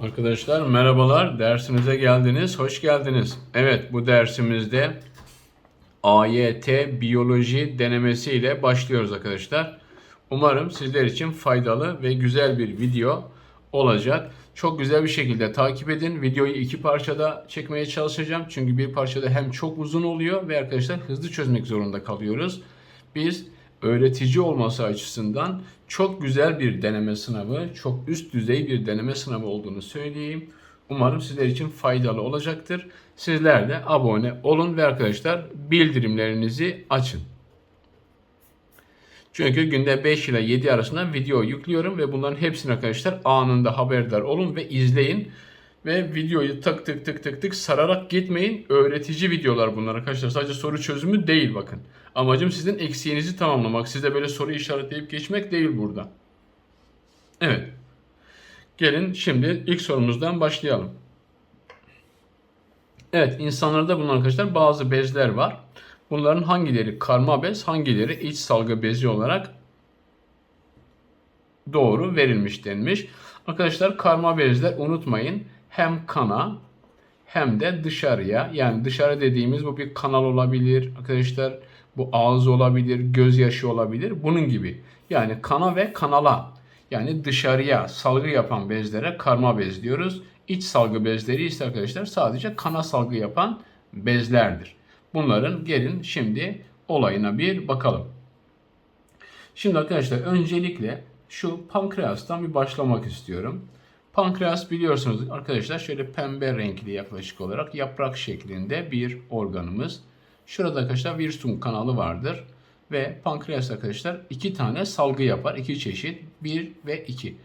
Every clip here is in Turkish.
Arkadaşlar merhabalar. Dersimize geldiniz. Hoş geldiniz. Evet bu dersimizde AYT biyoloji denemesi ile başlıyoruz arkadaşlar. Umarım sizler için faydalı ve güzel bir video olacak. Çok güzel bir şekilde takip edin. Videoyu iki parçada çekmeye çalışacağım. Çünkü bir parçada hem çok uzun oluyor ve arkadaşlar hızlı çözmek zorunda kalıyoruz. Biz öğretici olması açısından çok güzel bir deneme sınavı, çok üst düzey bir deneme sınavı olduğunu söyleyeyim. Umarım sizler için faydalı olacaktır. Sizler de abone olun ve arkadaşlar bildirimlerinizi açın. Çünkü günde 5 ile 7 arasında video yüklüyorum ve bunların hepsini arkadaşlar anında haberdar olun ve izleyin. Ve videoyu tık tık tık tık tık sararak gitmeyin. Öğretici videolar bunlar arkadaşlar. Sadece soru çözümü değil bakın. Amacım sizin eksiğinizi tamamlamak. Size böyle soru işaretleyip geçmek değil burada. Evet. Gelin şimdi ilk sorumuzdan başlayalım. Evet insanlarda bulunan arkadaşlar bazı bezler var. Bunların hangileri karma bez, hangileri iç salgı bezi olarak doğru verilmiş denmiş. Arkadaşlar karma bezler unutmayın hem kana hem de dışarıya yani dışarı dediğimiz bu bir kanal olabilir arkadaşlar bu ağız olabilir gözyaşı olabilir bunun gibi yani kana ve kanala yani dışarıya salgı yapan bezlere karma bez diyoruz. İç salgı bezleri ise arkadaşlar sadece kana salgı yapan bezlerdir. Bunların gelin şimdi olayına bir bakalım. Şimdi arkadaşlar öncelikle şu pankreastan bir başlamak istiyorum. Pankreas biliyorsunuz arkadaşlar şöyle pembe renkli yaklaşık olarak yaprak şeklinde bir organımız. Şurada arkadaşlar Wirsung kanalı vardır. Ve pankreas arkadaşlar iki tane salgı yapar. iki çeşit. bir ve iki.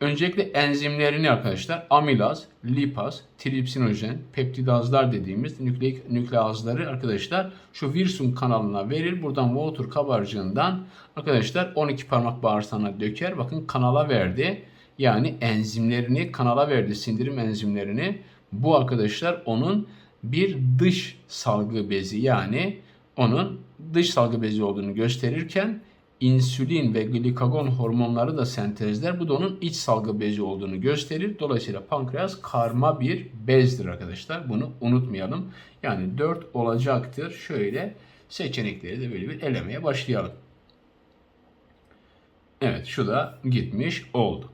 Öncelikle enzimlerini arkadaşlar amilaz, lipaz, tripsinojen, peptidazlar dediğimiz nükleik nükleazları arkadaşlar şu Wirsung kanalına verir. Buradan Water kabarcığından arkadaşlar 12 parmak bağırsağına döker. Bakın kanala verdi. Yani enzimlerini kanala verdi sindirim enzimlerini. Bu arkadaşlar onun bir dış salgı bezi yani onun dış salgı bezi olduğunu gösterirken insülin ve glikagon hormonları da sentezler. Bu da onun iç salgı bezi olduğunu gösterir. Dolayısıyla pankreas karma bir bezdir arkadaşlar. Bunu unutmayalım. Yani 4 olacaktır. Şöyle seçenekleri de böyle bir elemeye başlayalım. Evet şu da gitmiş oldu.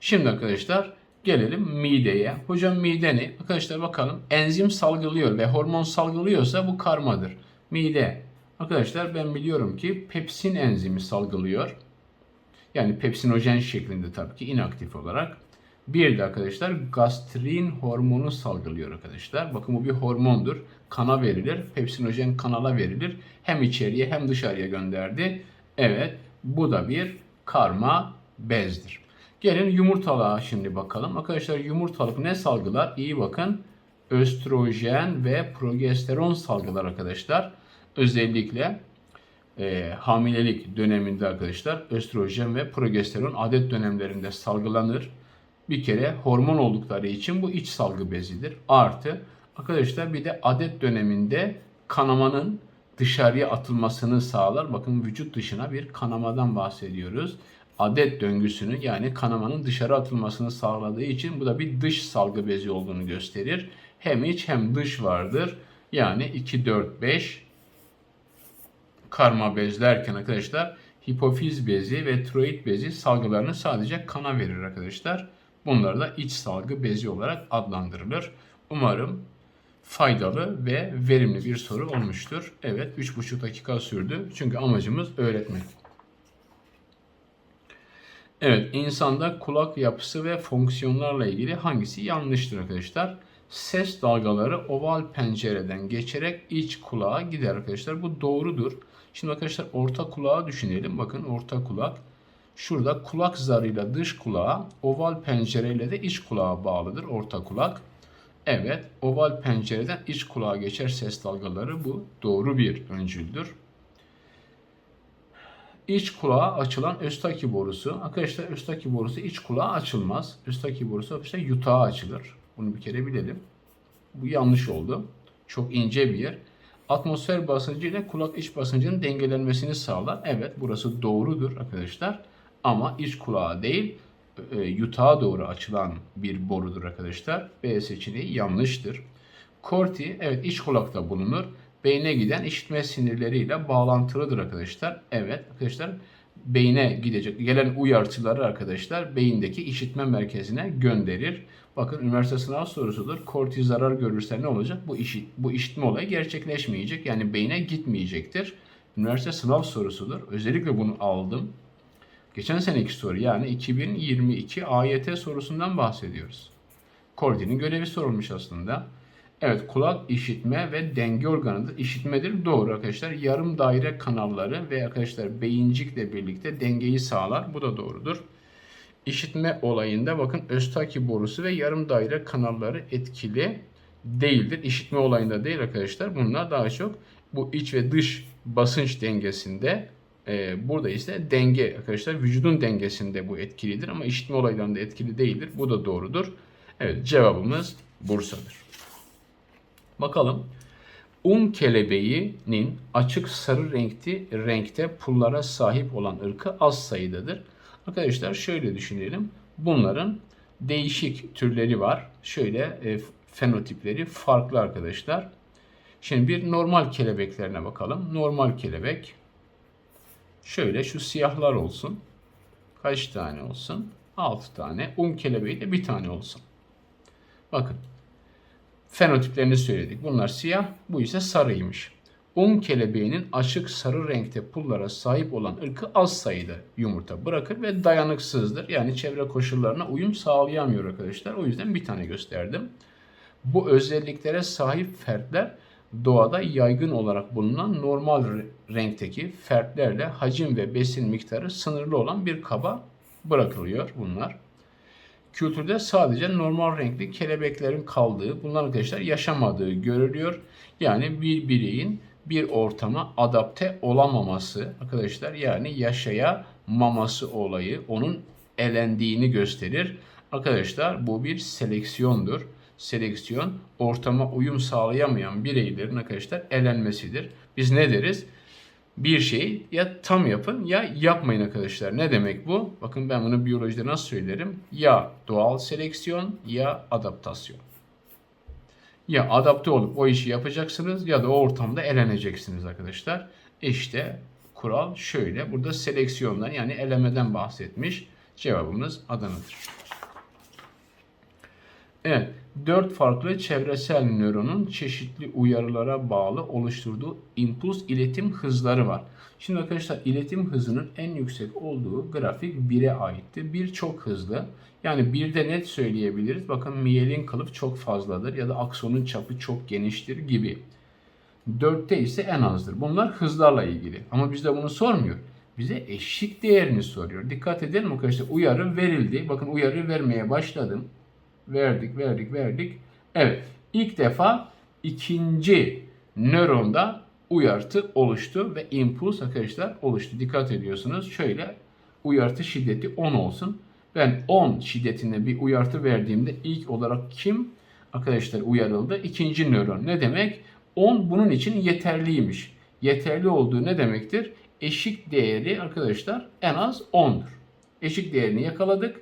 Şimdi arkadaşlar gelelim mideye. Hocam mide ne? Arkadaşlar bakalım enzim salgılıyor ve hormon salgılıyorsa bu karmadır. Mide. Arkadaşlar ben biliyorum ki pepsin enzimi salgılıyor. Yani pepsinojen şeklinde tabii ki inaktif olarak. Bir de arkadaşlar gastrin hormonu salgılıyor arkadaşlar. Bakın bu bir hormondur. Kana verilir. Pepsinojen kanala verilir. Hem içeriye hem dışarıya gönderdi. Evet bu da bir karma bezdir. Gelin yumurtalığa şimdi bakalım. Arkadaşlar yumurtalık ne salgılar? İyi bakın. Östrojen ve progesteron salgılar arkadaşlar. Özellikle e, hamilelik döneminde arkadaşlar östrojen ve progesteron adet dönemlerinde salgılanır. Bir kere hormon oldukları için bu iç salgı bezidir. Artı arkadaşlar bir de adet döneminde kanamanın dışarıya atılmasını sağlar. Bakın vücut dışına bir kanamadan bahsediyoruz adet döngüsünü yani kanamanın dışarı atılmasını sağladığı için bu da bir dış salgı bezi olduğunu gösterir. Hem iç hem dış vardır. Yani 2, 4, 5 karma bezlerken arkadaşlar hipofiz bezi ve tiroid bezi salgılarını sadece kana verir arkadaşlar. Bunlar da iç salgı bezi olarak adlandırılır. Umarım faydalı ve verimli bir soru olmuştur. Evet 3,5 dakika sürdü. Çünkü amacımız öğretmek. Evet, insanda kulak yapısı ve fonksiyonlarla ilgili hangisi yanlıştır arkadaşlar? Ses dalgaları oval pencereden geçerek iç kulağa gider arkadaşlar. Bu doğrudur. Şimdi arkadaşlar orta kulağı düşünelim. Bakın orta kulak. Şurada kulak zarıyla dış kulağa, oval pencereyle de iç kulağa bağlıdır orta kulak. Evet, oval pencereden iç kulağa geçer ses dalgaları bu doğru bir öncüldür iç kulağa açılan östaki borusu. Arkadaşlar östaki borusu iç kulağa açılmaz. Östaki borusu arkadaşlar yutağa açılır. Bunu bir kere bilelim. Bu yanlış oldu. Çok ince bir yer. atmosfer basıncı ile kulak iç basıncının dengelenmesini sağlar. Evet burası doğrudur arkadaşlar. Ama iç kulağa değil e, yutağa doğru açılan bir borudur arkadaşlar. B seçeneği yanlıştır. Korti evet iç kulakta bulunur. Beyne giden işitme sinirleriyle bağlantılıdır arkadaşlar. Evet arkadaşlar beyne gidecek gelen uyartıları arkadaşlar beyindeki işitme merkezine gönderir. Bakın üniversite sınav sorusudur. Korti zarar görürse ne olacak? Bu işit, bu işitme olayı gerçekleşmeyecek. Yani beyne gitmeyecektir. Üniversite sınav sorusudur. Özellikle bunu aldım. Geçen seneki soru yani 2022 AYT sorusundan bahsediyoruz. Kortinin görevi sorulmuş aslında. Evet kulak işitme ve denge organıdır. İşitmedir doğru arkadaşlar. Yarım daire kanalları ve arkadaşlar beyincikle birlikte dengeyi sağlar. Bu da doğrudur. İşitme olayında bakın Östaki borusu ve yarım daire kanalları etkili değildir. İşitme olayında değil arkadaşlar. Bunlar daha çok bu iç ve dış basınç dengesinde e, burada ise denge arkadaşlar vücudun dengesinde bu etkilidir ama işitme olaylarında etkili değildir. Bu da doğrudur. Evet cevabımız Bursa'dır. Bakalım. Un kelebeğinin açık sarı renkli renkte pullara sahip olan ırkı az sayıdadır. Arkadaşlar şöyle düşünelim. Bunların değişik türleri var. Şöyle e, fenotipleri farklı arkadaşlar. Şimdi bir normal kelebeklerine bakalım. Normal kelebek şöyle şu siyahlar olsun. Kaç tane olsun? 6 tane. Un kelebeği de bir tane olsun. Bakın fenotiplerini söyledik. Bunlar siyah, bu ise sarıymış. Un kelebeğinin açık sarı renkte pullara sahip olan ırkı az sayıda yumurta bırakır ve dayanıksızdır. Yani çevre koşullarına uyum sağlayamıyor arkadaşlar. O yüzden bir tane gösterdim. Bu özelliklere sahip fertler doğada yaygın olarak bulunan normal renkteki fertlerle hacim ve besin miktarı sınırlı olan bir kaba bırakılıyor bunlar. Kültürde sadece normal renkli kelebeklerin kaldığı, bunlar arkadaşlar yaşamadığı görülüyor. Yani bir bireyin bir ortama adapte olamaması arkadaşlar yani yaşayamaması olayı onun elendiğini gösterir. Arkadaşlar bu bir seleksiyondur. Seleksiyon ortama uyum sağlayamayan bireylerin arkadaşlar elenmesidir. Biz ne deriz? Bir şeyi ya tam yapın ya yapmayın arkadaşlar. Ne demek bu? Bakın ben bunu biyolojide nasıl söylerim? Ya doğal seleksiyon ya adaptasyon ya adapte olup o işi yapacaksınız ya da o ortamda eleneceksiniz arkadaşlar. İşte kural şöyle. Burada seleksiyondan yani elemeden bahsetmiş. Cevabımız Adana'dır. Evet. Dört farklı çevresel nöronun çeşitli uyarılara bağlı oluşturduğu impuls iletim hızları var. Şimdi arkadaşlar iletim hızının en yüksek olduğu grafik 1'e aitti. 1 çok hızlı. Yani 1'de net söyleyebiliriz. Bakın miyelin kılıf çok fazladır ya da aksonun çapı çok geniştir gibi. 4'te ise en azdır. Bunlar hızlarla ilgili. Ama bizde bunu sormuyor. Bize eşik değerini soruyor. Dikkat edelim arkadaşlar. Uyarı verildi. Bakın uyarı vermeye başladım. Verdik, verdik, verdik. Evet. İlk defa ikinci nöronda uyartı oluştu ve impuls arkadaşlar oluştu. Dikkat ediyorsunuz. Şöyle uyartı şiddeti 10 olsun. Ben 10 şiddetinde bir uyartı verdiğimde ilk olarak kim arkadaşlar uyarıldı? İkinci nöron. Ne demek? 10 bunun için yeterliymiş. Yeterli olduğu ne demektir? Eşik değeri arkadaşlar en az 10'dur. Eşik değerini yakaladık.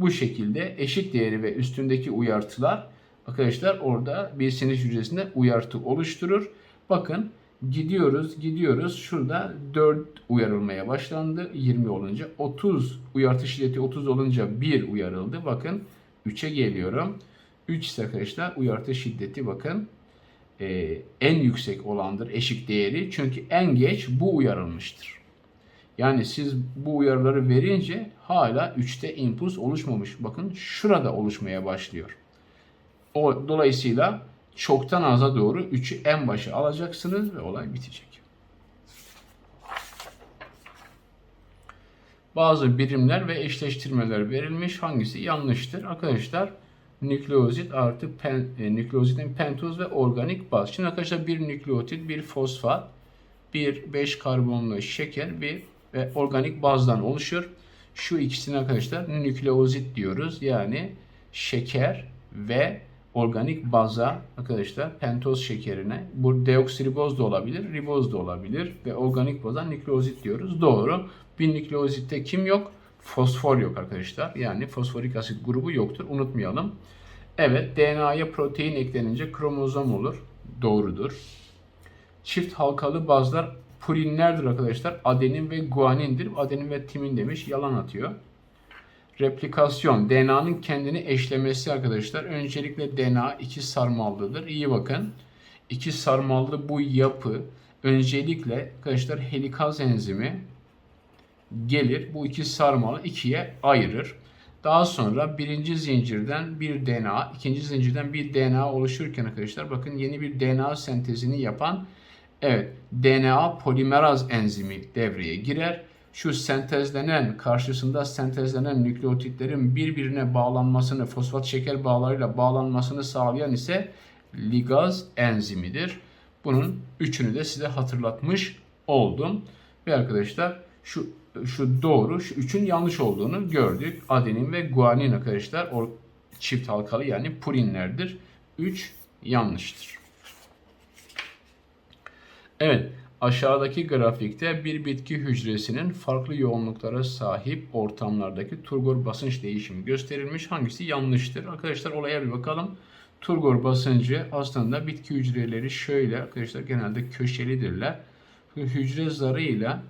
Bu şekilde eşik değeri ve üstündeki uyartılar arkadaşlar orada bir sinir hücresinde uyartı oluşturur. Bakın gidiyoruz gidiyoruz. Şurada 4 uyarılmaya başlandı. 20 olunca 30 uyartı şiddeti 30 olunca 1 uyarıldı. Bakın 3'e geliyorum. 3 ise arkadaşlar uyartı şiddeti bakın e, en yüksek olandır eşik değeri. Çünkü en geç bu uyarılmıştır. Yani siz bu uyarıları verince hala 3'te impuls oluşmamış. Bakın şurada oluşmaya başlıyor. O dolayısıyla çoktan aza doğru 3'ü en başa alacaksınız ve olay bitecek. Bazı birimler ve eşleştirmeler verilmiş. Hangisi yanlıştır? Arkadaşlar nükleozit artı pen, e, nükleozitin pentoz ve organik baz. Şimdi arkadaşlar bir nükleotit, bir fosfat, bir 5 karbonlu şeker, bir ve organik bazdan oluşur. Şu ikisini arkadaşlar nükleozit diyoruz. Yani şeker ve organik baza arkadaşlar pentoz şekerine bu deoksiriboz da olabilir, riboz da olabilir ve organik baza nükleozit diyoruz. Doğru. Bir nükleozitte kim yok? Fosfor yok arkadaşlar. Yani fosforik asit grubu yoktur. Unutmayalım. Evet DNA'ya protein eklenince kromozom olur. Doğrudur. Çift halkalı bazlar purinlerdir arkadaşlar. Adenin ve guanindir. Adenin ve timin demiş. Yalan atıyor. Replikasyon. DNA'nın kendini eşlemesi arkadaşlar. Öncelikle DNA iki sarmallıdır. İyi bakın. İki sarmallı bu yapı öncelikle arkadaşlar helikaz enzimi gelir. Bu iki sarmalı ikiye ayırır. Daha sonra birinci zincirden bir DNA, ikinci zincirden bir DNA oluşurken arkadaşlar bakın yeni bir DNA sentezini yapan evet DNA polimeraz enzimi devreye girer. Şu sentezlenen, karşısında sentezlenen nükleotitlerin birbirine bağlanmasını, fosfat şeker bağlarıyla bağlanmasını sağlayan ise ligaz enzimidir. Bunun üçünü de size hatırlatmış oldum. Ve arkadaşlar şu şu doğru, şu üçün yanlış olduğunu gördük. Adenin ve guanin arkadaşlar o çift halkalı yani purinlerdir. 3 yanlıştır. Evet, aşağıdaki grafikte bir bitki hücresinin farklı yoğunluklara sahip ortamlardaki turgor basınç değişimi gösterilmiş. Hangisi yanlıştır? Arkadaşlar olaya bir bakalım. Turgor basıncı aslında bitki hücreleri şöyle arkadaşlar genelde köşelidirler. Hücre zarıyla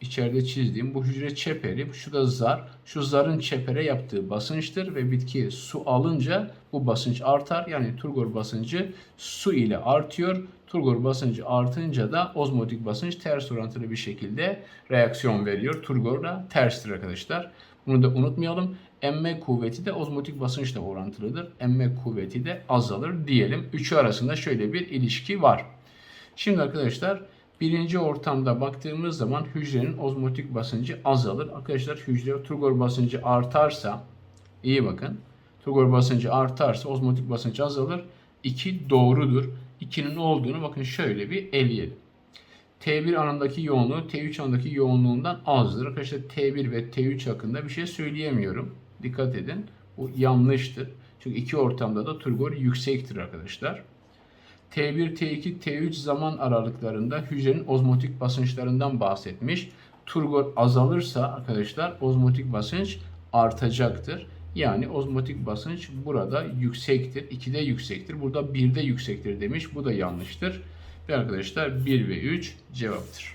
içeride çizdiğim bu hücre çeperi, şu da zar. Şu zarın çepere yaptığı basınçtır ve bitki su alınca bu basınç artar. Yani turgor basıncı su ile artıyor. Turgor basıncı artınca da ozmotik basınç ters orantılı bir şekilde reaksiyon veriyor. Turgor da terstir arkadaşlar. Bunu da unutmayalım. Emme kuvveti de ozmotik basınçla orantılıdır. Emme kuvveti de azalır diyelim. Üçü arasında şöyle bir ilişki var. Şimdi arkadaşlar birinci ortamda baktığımız zaman hücrenin ozmotik basıncı azalır. Arkadaşlar hücre turgor basıncı artarsa iyi bakın. Turgor basıncı artarsa ozmotik basınç azalır. 2 doğrudur. 2'nin olduğunu bakın şöyle bir eleyelim. T1 anındaki yoğunluğu T3 anındaki yoğunluğundan azdır. Arkadaşlar T1 ve T3 hakkında bir şey söyleyemiyorum. Dikkat edin. Bu yanlıştır. Çünkü iki ortamda da turgor yüksektir arkadaşlar. T1, T2, T3 zaman aralıklarında hücrenin ozmotik basınçlarından bahsetmiş. Turgor azalırsa arkadaşlar ozmotik basınç artacaktır. Yani ozmotik basınç burada yüksektir. 2'de yüksektir. Burada 1'de yüksektir demiş. Bu da yanlıştır. Ve arkadaşlar 1 ve 3 cevaptır.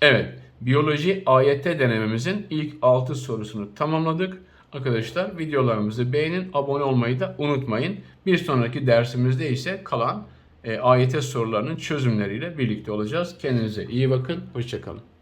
Evet. Biyoloji AYT denememizin ilk 6 sorusunu tamamladık. Arkadaşlar videolarımızı beğenin, abone olmayı da unutmayın. Bir sonraki dersimizde ise kalan e, AYT sorularının çözümleriyle birlikte olacağız. Kendinize iyi bakın, hoşçakalın.